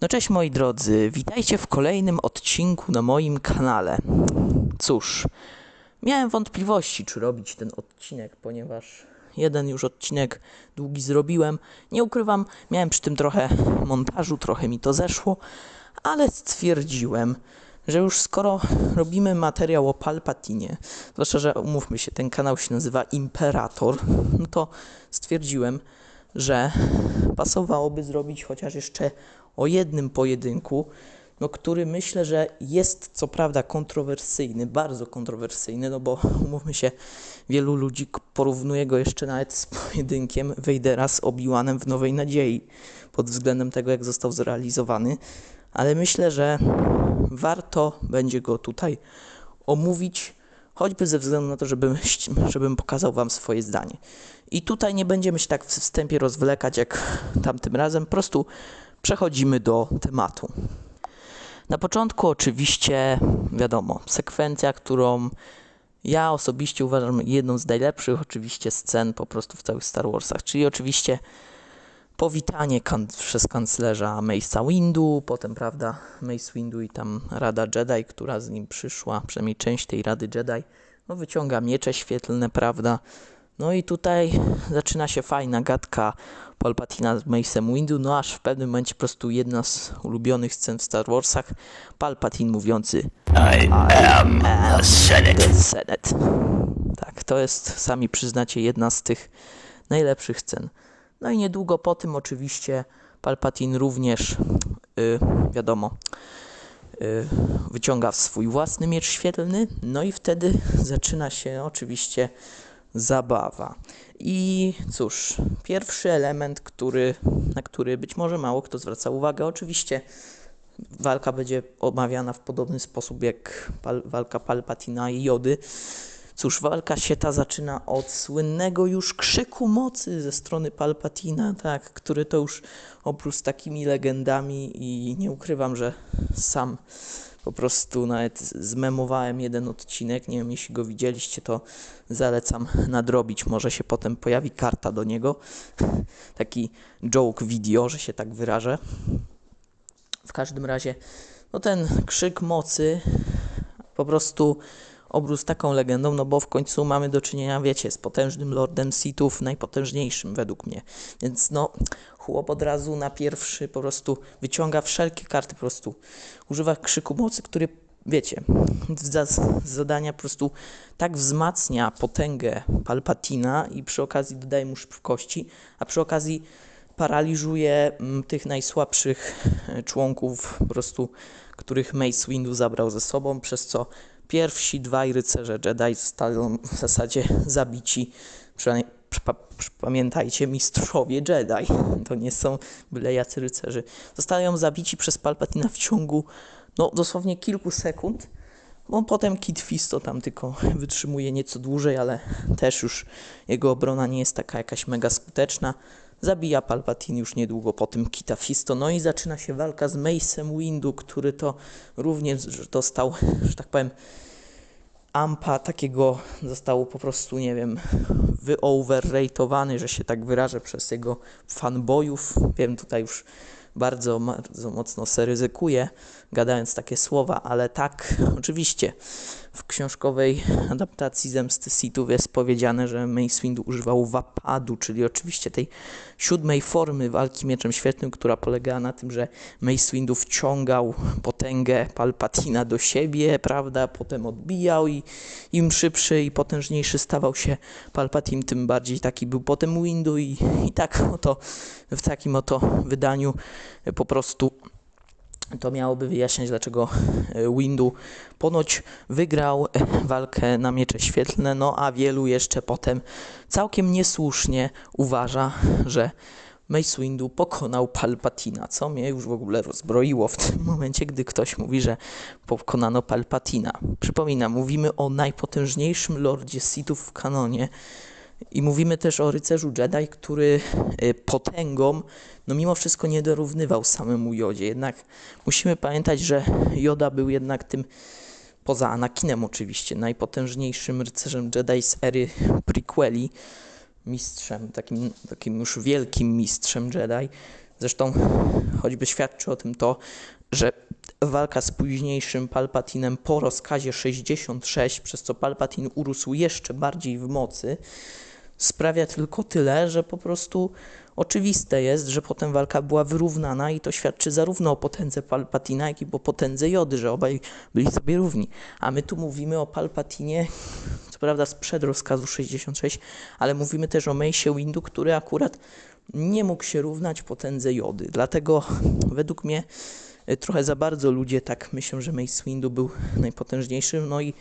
No cześć moi drodzy, witajcie w kolejnym odcinku na moim kanale. Cóż, miałem wątpliwości, czy robić ten odcinek, ponieważ jeden już odcinek długi zrobiłem. Nie ukrywam, miałem przy tym trochę montażu, trochę mi to zeszło, ale stwierdziłem, że już skoro robimy materiał o Palpatinie, zwłaszcza, że umówmy się, ten kanał się nazywa Imperator, no to stwierdziłem, że pasowałoby zrobić chociaż jeszcze o jednym pojedynku, no, który myślę, że jest co prawda kontrowersyjny, bardzo kontrowersyjny, no bo umówmy się, wielu ludzi porównuje go jeszcze nawet z pojedynkiem Vadera z Obi-Wanem w Nowej Nadziei, pod względem tego, jak został zrealizowany, ale myślę, że warto będzie go tutaj omówić, choćby ze względu na to, żebym, żebym pokazał Wam swoje zdanie. I tutaj nie będziemy się tak w wstępie rozwlekać jak tamtym razem, po prostu przechodzimy do tematu. Na początku oczywiście, wiadomo, sekwencja, którą ja osobiście uważam jedną z najlepszych oczywiście scen po prostu w całych Star Warsach, czyli oczywiście powitanie kan- przez kanclerza Mace'a Windu, potem, prawda, Mace Windu i tam Rada Jedi, która z nim przyszła, przynajmniej część tej Rady Jedi, no wyciąga miecze świetlne, prawda, no i tutaj zaczyna się fajna gadka Palpatina z Mace'em Windu, no aż w pewnym momencie po prostu jedna z ulubionych scen w Star Warsach, Palpatine mówiący I am the Senate. The Senate. Tak, to jest, sami przyznacie, jedna z tych najlepszych scen. No i niedługo po tym oczywiście Palpatine również, y, wiadomo, y, wyciąga swój własny miecz świetlny, no i wtedy zaczyna się oczywiście zabawa. I cóż, pierwszy element, który, na który być może mało kto zwraca uwagę, oczywiście walka będzie omawiana w podobny sposób jak pal, walka Palpatina i Jody. Cóż, walka się ta zaczyna od słynnego już krzyku mocy ze strony Palpatina, tak, który to już oprócz takimi legendami i nie ukrywam, że sam po prostu nawet zmemowałem jeden odcinek, nie wiem jeśli go widzieliście, to zalecam nadrobić, może się potem pojawi karta do niego, taki joke video, że się tak wyrażę. W każdym razie, no ten krzyk mocy po prostu obrósł taką legendą, no bo w końcu mamy do czynienia, wiecie, z potężnym Lordem Sithów, najpotężniejszym według mnie. Więc no, chłop od razu na pierwszy po prostu wyciąga wszelkie karty, po prostu używa krzyku mocy, który, wiecie, z zadania po prostu tak wzmacnia potęgę Palpatina i przy okazji dodaje mu szybkości, a przy okazji paraliżuje mm, tych najsłabszych e, członków, po prostu, których Mace Windu zabrał ze sobą, przez co pierwsi dwaj rycerze Jedi zostają w zasadzie zabici. Przynajmniej pamiętajcie, mistrzowie Jedi. To nie są byle jacy rycerzy. Zostają zabici przez Palpatina w ciągu no, dosłownie kilku sekund. Bo potem Kit Fisto tam tylko wytrzymuje nieco dłużej, ale też już jego obrona nie jest taka jakaś mega skuteczna. Zabija Palpatine już niedługo po tym Kita Fisto. No i zaczyna się walka z Mace'em Windu, który to również dostał, że tak powiem, ampa takiego został po prostu, nie wiem, wyoverratowany, że się tak wyrażę, przez jego fanboyów. Wiem, tutaj już bardzo, bardzo mocno se ryzykuję, gadając takie słowa, ale tak, oczywiście, w książkowej adaptacji Zemsty Sithów jest powiedziane, że Mace Windu używał wapadu, czyli oczywiście tej siódmej formy walki mieczem świetnym, która polegała na tym, że Mace Windu wciągał potęgę Palpatina do siebie, prawda, potem odbijał i im szybszy i potężniejszy stawał się Palpatine, tym bardziej taki był potem Windu i, i tak oto w takim oto wydaniu po prostu to miałoby wyjaśniać, dlaczego e, Windu ponoć wygrał e, walkę na miecze świetlne, no a wielu jeszcze potem całkiem niesłusznie uważa, że Mace Windu pokonał Palpatina, co mnie już w ogóle rozbroiło w tym momencie, gdy ktoś mówi, że pokonano Palpatina. Przypominam, mówimy o najpotężniejszym Lordzie Sithów w kanonie i mówimy też o rycerzu Jedi, który y, potęgą, no mimo wszystko nie dorównywał samemu Jodzie. Jednak musimy pamiętać, że Joda był jednak tym, poza Anakinem oczywiście, najpotężniejszym rycerzem Jedi z ery prequeli, mistrzem, takim, takim już wielkim mistrzem Jedi. Zresztą choćby świadczy o tym to, że walka z późniejszym Palpatinem po rozkazie 66, przez co Palpatine urósł jeszcze bardziej w mocy, sprawia tylko tyle, że po prostu oczywiste jest, że potem walka była wyrównana i to świadczy zarówno o potędze Palpatina, jak i o potędze Jody, że obaj byli sobie równi. A my tu mówimy o Palpatinie, co prawda sprzed rozkazu 66, ale mówimy też o Mace Windu, który akurat nie mógł się równać potędze Jody. Dlatego według mnie trochę za bardzo ludzie tak myślą, że Mace Windu był najpotężniejszym, no i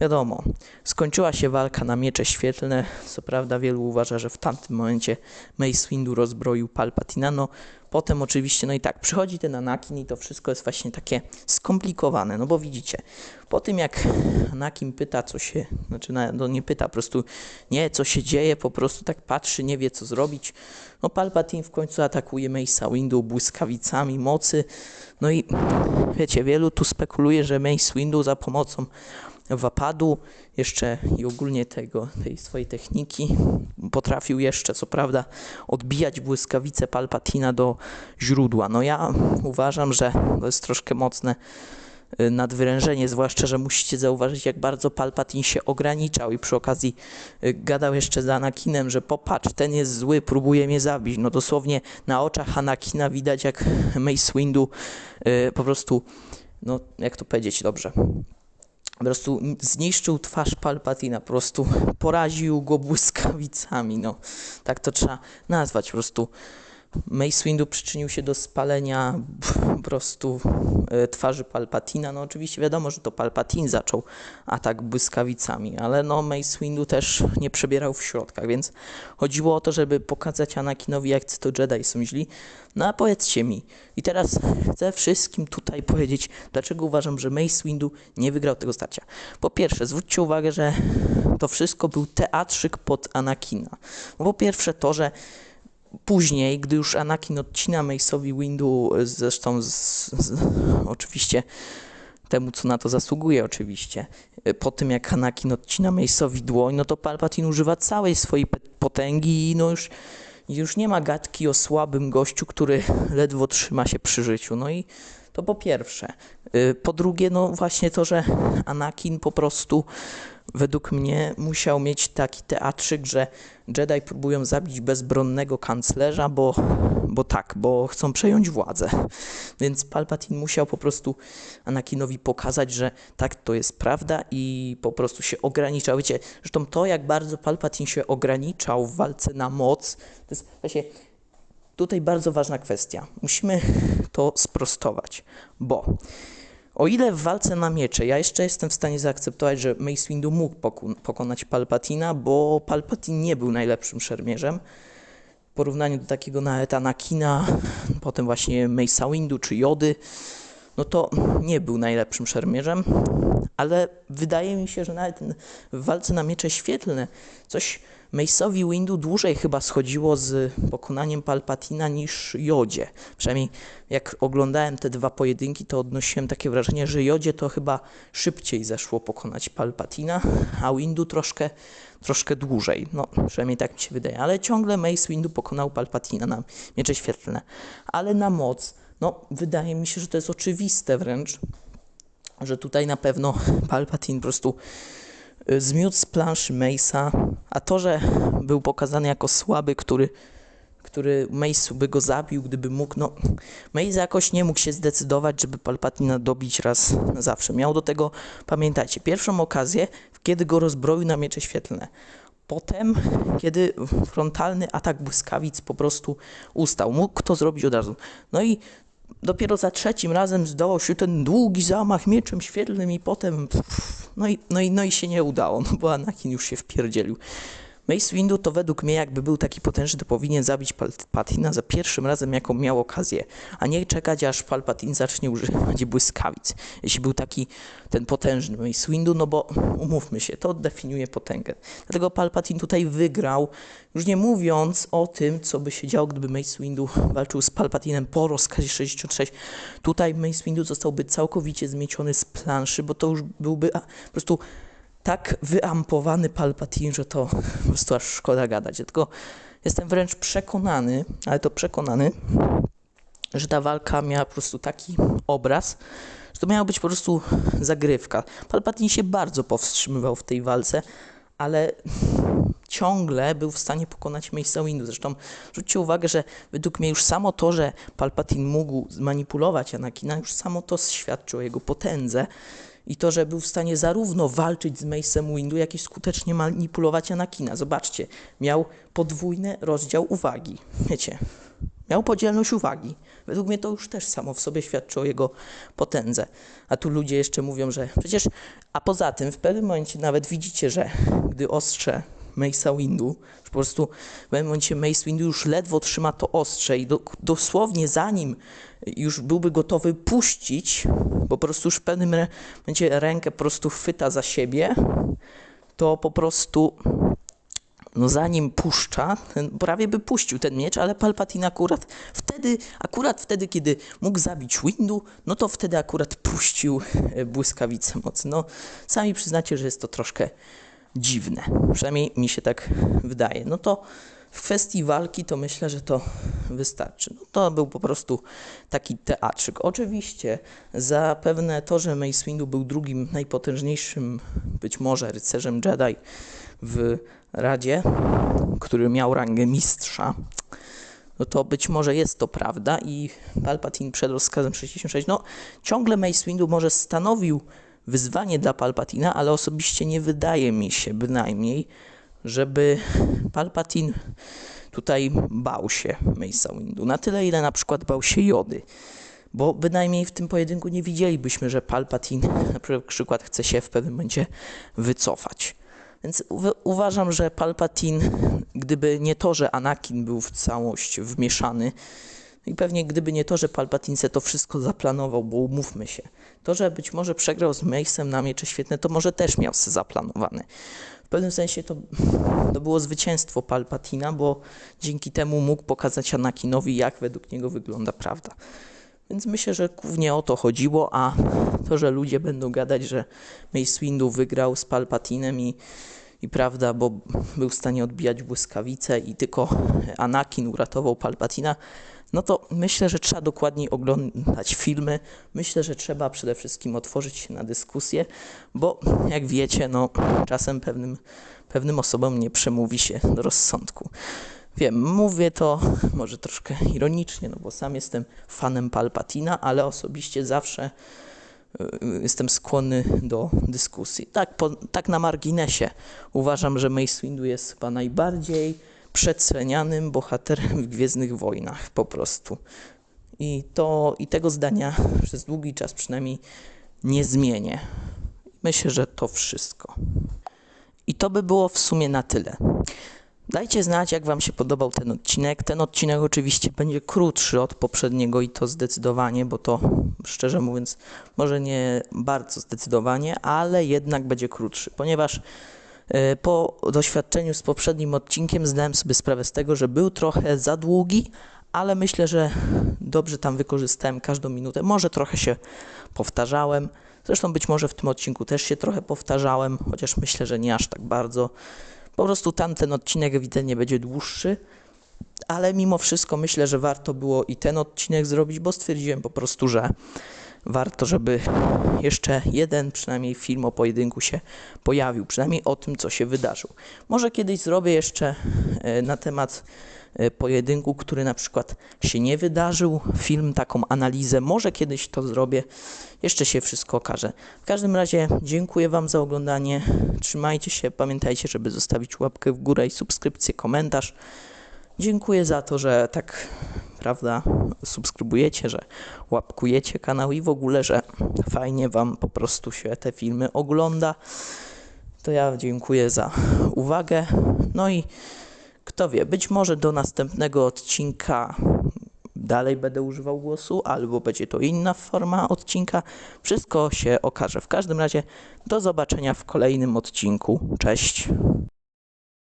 Wiadomo, skończyła się walka na miecze świetlne. Co prawda, wielu uważa, że w tamtym momencie Mace Windu rozbroił Palpatina. No, potem oczywiście, no i tak, przychodzi ten Anakin i to wszystko jest właśnie takie skomplikowane. No bo widzicie, po tym jak Anakin pyta, co się, znaczy, na- no nie pyta, po prostu nie, co się dzieje, po prostu tak patrzy, nie wie, co zrobić. No, Palpatine w końcu atakuje Mace'a Windu błyskawicami mocy. No i wiecie, wielu tu spekuluje, że Mace Windu za pomocą wapadu, jeszcze i ogólnie tego, tej swojej techniki. Potrafił jeszcze, co prawda, odbijać błyskawice Palpatina do źródła. No ja uważam, że to jest troszkę mocne y, nadwyrężenie, zwłaszcza, że musicie zauważyć, jak bardzo Palpatin się ograniczał i przy okazji y, gadał jeszcze z Anakinem, że popatrz, ten jest zły, próbuje mnie zabić. No dosłownie na oczach Anakina widać, jak Mace Windu y, po prostu, no jak to powiedzieć dobrze, po prostu zniszczył twarz Palpatina, po prostu poraził go błyskawicami, no. Tak to trzeba nazwać, po prostu. Mace Windu przyczynił się do spalenia po prostu e, twarzy Palpatina. No oczywiście wiadomo, że to Palpatine zaczął atak błyskawicami, ale no Mace Windu też nie przebierał w środkach, więc chodziło o to, żeby pokazać Anakinowi, jak to Jedi są źli. No a powiedzcie mi, i teraz chcę wszystkim tutaj powiedzieć, dlaczego uważam, że Mace Windu nie wygrał tego starcia. Po pierwsze, zwróćcie uwagę, że to wszystko był teatrzyk pod Anakina. No po pierwsze to, że później, gdy już Anakin odcina Mace'owi Windu, e, zresztą z, z, oczywiście temu, co na to zasługuje oczywiście, e, po tym jak Anakin odcina Mace'owi dłoń, no to Palpatine używa całej swojej potęgi i no już, już nie ma gadki o słabym gościu, który ledwo trzyma się przy życiu. No i to po pierwsze. Y, Po drugie, no właśnie to, że Anakin po prostu według mnie musiał mieć taki teatrzyk, że Jedi próbują zabić bezbronnego kanclerza, bo, bo tak, bo chcą przejąć władzę. Więc Palpatine musiał po prostu Anakinowi pokazać, że tak to jest prawda i po prostu się ograniczał. Wiecie, zresztą to, jak bardzo Palpatine się ograniczał w walce na moc, to jest właśnie tutaj bardzo ważna kwestia. Musimy to sprostować, bo o ile w walce na miecze ja jeszcze jestem w stanie zaakceptować, że Mace Windu mógł pokonać Palpatina, bo Palpatine nie był najlepszym szermierzem. W porównaniu do takiego nawet Anakina, potem właśnie Mace'a Windu czy Jody, no to nie był najlepszym szermierzem, ale wydaje mi się, że nawet w walce na miecze świetlne coś Mace'owi Windu dłużej chyba schodziło z pokonaniem Palpatina niż Jodzie. Przynajmniej jak oglądałem te dwa pojedynki, to odnosiłem takie wrażenie, że Jodzie to chyba szybciej zeszło pokonać Palpatina, a Windu troszkę, troszkę dłużej. No, przynajmniej tak mi się wydaje. Ale ciągle Mace Windu pokonał Palpatina na miecze świetlne. Ale na moc, no wydaje mi się, że to jest oczywiste wręcz, że tutaj na pewno Palpatine po prostu y, zmiótł z planszy Mace'a, a to, że był pokazany jako słaby, który, który Mace by go zabił, gdyby mógł, no Mace jakoś nie mógł się zdecydować, żeby Palpatina dobić raz na zawsze. Miał do tego, pamiętajcie, pierwszą okazję, kiedy go rozbroił na miecze świetlne. Potem, kiedy frontalny atak błyskawic po prostu ustał. Mógł to zrobić od razu. No i dopiero za trzecim razem zdołał się ten długi zamach mieczem świetlnym i potem pff, no i, no i, no i się nie udało, no bo Anakin już się wpierdzielił. Mace Windu to według mnie jakby był taki potężny, to powinien zabić Palpatina za pierwszym razem, jaką miał okazję, a nie czekać aż Palpatine zacznie używać błyskawic. Jeśli był taki ten potężny Mace Windu, no bo umówmy się, to definiuje potęgę. Dlatego Palpatine tutaj wygrał, już nie mówiąc o tym, co by się działo, gdyby Mace Windu walczył z Palpatinem po rozkazie 66. Tutaj Mace Windu zostałby całkowicie zmieciony z planszy, bo to już byłby po prostu tak wyampowany Palpatine, że to po prostu aż szkoda gadać. Tylko jestem wręcz przekonany, ale to przekonany, że ta walka miała po prostu taki obraz, że to miała być po prostu zagrywka. Palpatine się bardzo powstrzymywał w tej walce, ale ciągle był w stanie pokonać Mace'a Windu. Zresztą zwróćcie uwagę, że według mnie już samo to, że Palpatine mógł zmanipulować Anakina, już samo to świadczy o jego potędze i to, że był w stanie zarówno walczyć z Mace'em Windu, jak i skutecznie manipulować Anakina. Zobaczcie, miał podwójny rozdział uwagi. Wiecie, miał podzielność uwagi. Według mnie to już też samo w sobie świadczy o jego potędze. A tu ludzie jeszcze mówią, że przecież, a poza tym w pewnym momencie nawet widzicie, że gdy ostrze Mace'a Windu, po prostu w pewnym momencie Mace Windu już ledwo trzyma to ostrze i do, dosłownie zanim już byłby gotowy puścić, po prostu już w pewnym momencie rękę po prostu chwyta za siebie, to po prostu no zanim puszcza, prawie by puścił ten miecz, ale Palpatine akurat wtedy, akurat wtedy, kiedy mógł zabić Windu, no to wtedy akurat puścił błyskawicę mocy. No sami przyznacie, że jest to troszkę dziwne. Przynajmniej mi się tak wydaje. No to w kwestii walki to myślę, że to wystarczy. No to był po prostu taki teatrzyk. Oczywiście zapewne to, że Mace Windu był drugim najpotężniejszym być może rycerzem Jedi w Radzie, który miał rangę mistrza, no to być może jest to prawda i Palpatine przed rozkazem 66, no ciągle Mace Windu może stanowił wyzwanie dla Palpatina, ale osobiście nie wydaje mi się bynajmniej, żeby Palpatine tutaj bał się Mace'a Windu. Na tyle, ile na przykład bał się Jody. Bo bynajmniej w tym pojedynku nie widzielibyśmy, że Palpatine na przykład chce się w pewnym momencie wycofać. Więc uwa- uważam, że Palpatine, gdyby nie to, że Anakin był w całość wmieszany, i pewnie gdyby nie to, że Palpatine se to wszystko zaplanował, bo umówmy się, to, że być może przegrał z Mace'em na miecze świetne, to może też miał zaplanowane. W pewnym sensie to, to było zwycięstwo Palpatina, bo dzięki temu mógł pokazać Anakinowi, jak według niego wygląda prawda. Więc myślę, że głównie o to chodziło, a to, że ludzie będą gadać, że Mace Windu wygrał z Palpatinem i, i prawda, bo był w stanie odbijać błyskawice i tylko Anakin uratował Palpatina, no to myślę, że trzeba dokładniej oglądać filmy. Myślę, że trzeba przede wszystkim otworzyć się na dyskusję, bo jak wiecie, no czasem pewnym, pewnym osobom nie przemówi się do rozsądku. Wiem, mówię to może troszkę ironicznie, no bo sam jestem fanem Palpatina, ale osobiście zawsze jestem skłonny do dyskusji. Tak, po, tak na marginesie. Uważam, że Mace Windu jest chyba najbardziej przecenianym bohaterem w Gwiezdnych Wojnach, po prostu. I, to, I tego zdania przez długi czas przynajmniej nie zmienię. Myślę, że to wszystko. I to by było w sumie na tyle. Dajcie znać, jak Wam się podobał ten odcinek. Ten odcinek oczywiście będzie krótszy od poprzedniego i to zdecydowanie, bo to szczerze mówiąc, może nie bardzo zdecydowanie, ale jednak będzie krótszy, ponieważ e, po doświadczeniu z poprzednim odcinkiem zdałem sobie sprawę z tego, że był trochę za długi, ale myślę, że dobrze tam wykorzystałem każdą minutę. Może trochę się powtarzałem. Zresztą być może w tym odcinku też się trochę powtarzałem, chociaż myślę, że nie aż tak bardzo. Po prostu tamten odcinek ewidentnie będzie dłuższy, ale mimo wszystko myślę, że warto było i ten odcinek zrobić, bo stwierdziłem po prostu, że warto, żeby jeszcze jeden przynajmniej film o pojedynku się pojawił, przynajmniej o tym, co się wydarzył. Może kiedyś zrobię jeszcze e, na temat pojedynku, który na przykład się nie wydarzył, film, taką analizę, może kiedyś to zrobię, jeszcze się wszystko okaże. W każdym razie dziękuję Wam za oglądanie, trzymajcie się, pamiętajcie, żeby zostawić łapkę w górę i subskrypcję, komentarz. Dziękuję za to, że tak, prawda, subskrybujecie, że łapkujecie kanał i w ogóle, że fajnie Wam po prostu się te filmy ogląda. To ja dziękuję za uwagę. No i kto wie, być może do następnego odcinka dalej będę używał głosu, albo będzie to inna forma odcinka. Wszystko się okaże. W każdym razie do zobaczenia w kolejnym odcinku. Cześć.